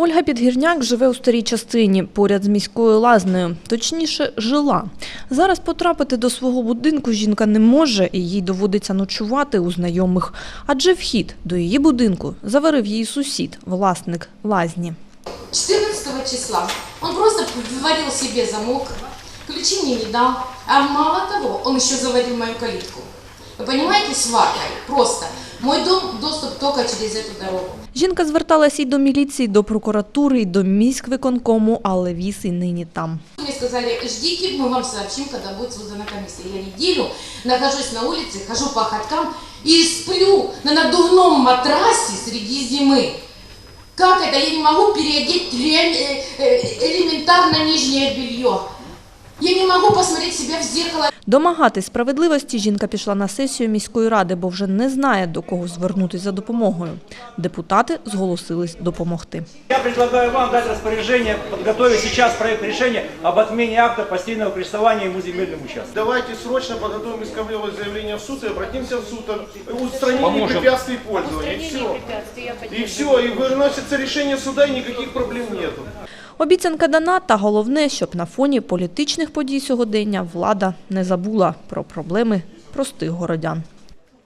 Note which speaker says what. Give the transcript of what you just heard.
Speaker 1: Ольга Підгірняк живе у старій частині поряд з міською лазнею, точніше, жила. Зараз потрапити до свого будинку жінка не може і їй доводиться ночувати у знайомих. Адже вхід до її будинку заварив її сусід, власник лазні.
Speaker 2: 14 числа он просто вварил себе замок, ключи мне не дал, а мало того, он еще заварил мою калитку. Вы понимаете, сватой, просто. Мой дом доступ только через эту дорогу.
Speaker 1: Жінка зверталась і до міліції, і до прокуратури, і до міськвиконкому, але віз і нині там.
Speaker 2: Мне сказали, ждите, мы вам сообщим, когда будет создана комиссия. Я неделю нахожусь на улице, хожу по ходкам и сплю на надувном матрасе среди зимы. Как это? Я не могу переодеть ре- э, э, элементарно нижнее белье. Я не могу посмотреть себя в зеркало.
Speaker 1: Домагатись справедливості жінка пішла на сесію міської ради, бо вже не знає, до кого звернутися за допомогою. Депутати зголосились допомогти.
Speaker 3: Я предлагаю вам дать распоряжение, подготовить сейчас проект решения об отмене акта постельного престования ему земельным участком.
Speaker 4: Давайте срочно подготовим исковое заявление в суд и обратимся в суд о устранении препятствий пользования. И все. И все, и выносится решение суда, и никаких проблем нету.
Speaker 1: Обіцянка дана, та головне, щоб на фоні політичних подій сьогодення влада не забула про проблеми простих городян.